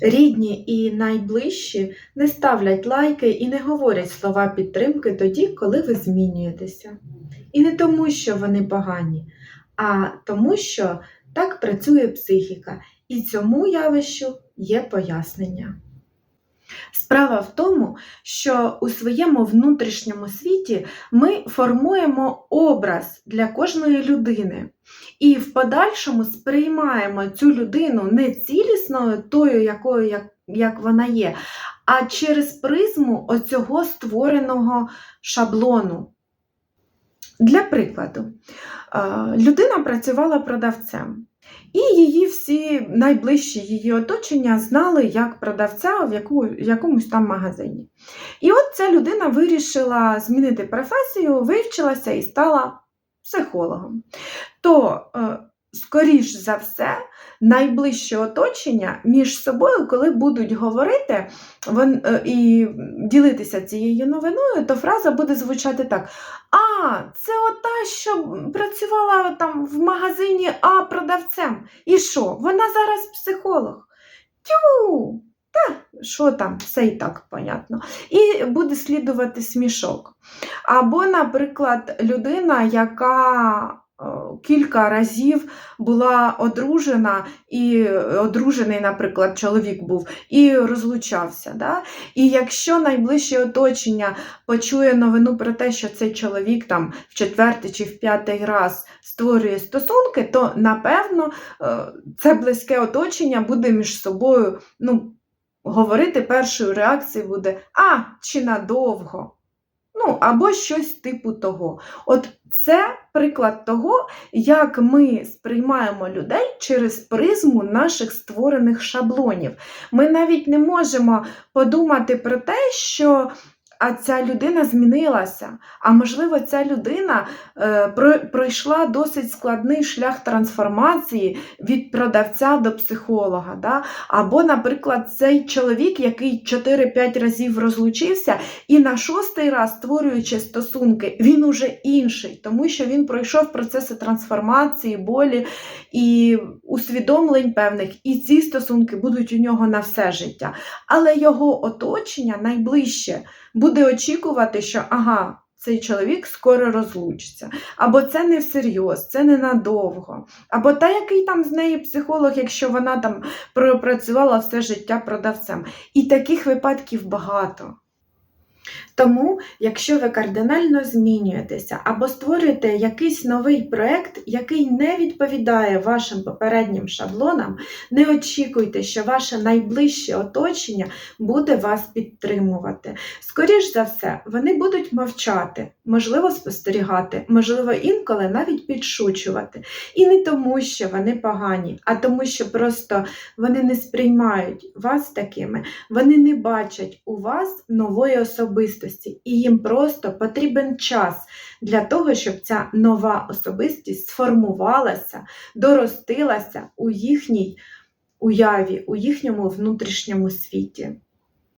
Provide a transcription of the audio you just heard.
Рідні і найближчі не ставлять лайки і не говорять слова підтримки тоді, коли ви змінюєтеся. І не тому, що вони погані, а тому, що так працює психіка, і цьому явищу є пояснення. Справа в тому, що у своєму внутрішньому світі ми формуємо образ для кожної людини. І в подальшому сприймаємо цю людину не цілісною, тою, якою як, як вона є, а через призму оцього створеного шаблону. Для прикладу, людина працювала продавцем. І її всі найближчі її оточення знали як продавця в якомусь там магазині. І от ця людина вирішила змінити професію, вивчилася і стала психологом. То, е, скоріш за все, найближче оточення між собою, коли будуть говорити е, і ділитися цією новиною, то фраза буде звучати так: А, це ота, що працювала там в магазині А продавцем. І що? Вона зараз психолог. Тю! Та, що там, все і так понятно. І буде слідувати смішок. Або, наприклад, людина, яка кілька разів була одружена, і одружений, наприклад, чоловік був, і розлучався. Да? І якщо найближче оточення почує новину про те, що цей чоловік там в четвертий чи в п'ятий раз створює стосунки, то напевно е, це близьке оточення буде між собою ну, говорити першою реакцією буде А, чи надовго. Ну, або щось типу того. От це приклад того, як ми сприймаємо людей через призму наших створених шаблонів. Ми навіть не можемо подумати про те, що а ця людина змінилася. А можливо, ця людина е, про, пройшла досить складний шлях трансформації від продавця до психолога. Да? Або, наприклад, цей чоловік, який 4-5 разів розлучився, і на шостий раз, створюючи стосунки, він уже інший, тому що він пройшов процеси трансформації, болі і усвідомлень певних, і ці стосунки будуть у нього на все життя. Але його оточення найближче буде очікувати, що ага. Цей чоловік скоро розлучиться, або це не всерйоз, це ненадовго, або та, який там з неї психолог, якщо вона там пропрацювала все життя продавцем. І таких випадків багато. Тому, якщо ви кардинально змінюєтеся або створюєте якийсь новий проєкт, який не відповідає вашим попереднім шаблонам, не очікуйте, що ваше найближче оточення буде вас підтримувати. Скоріш за все, вони будуть мовчати, можливо, спостерігати, можливо, інколи навіть підшучувати. І не тому, що вони погані, а тому, що просто вони не сприймають вас такими, вони не бачать у вас нової особистості, і їм просто потрібен час для того, щоб ця нова особистість сформувалася, доростилася у їхній уяві, у їхньому внутрішньому світі.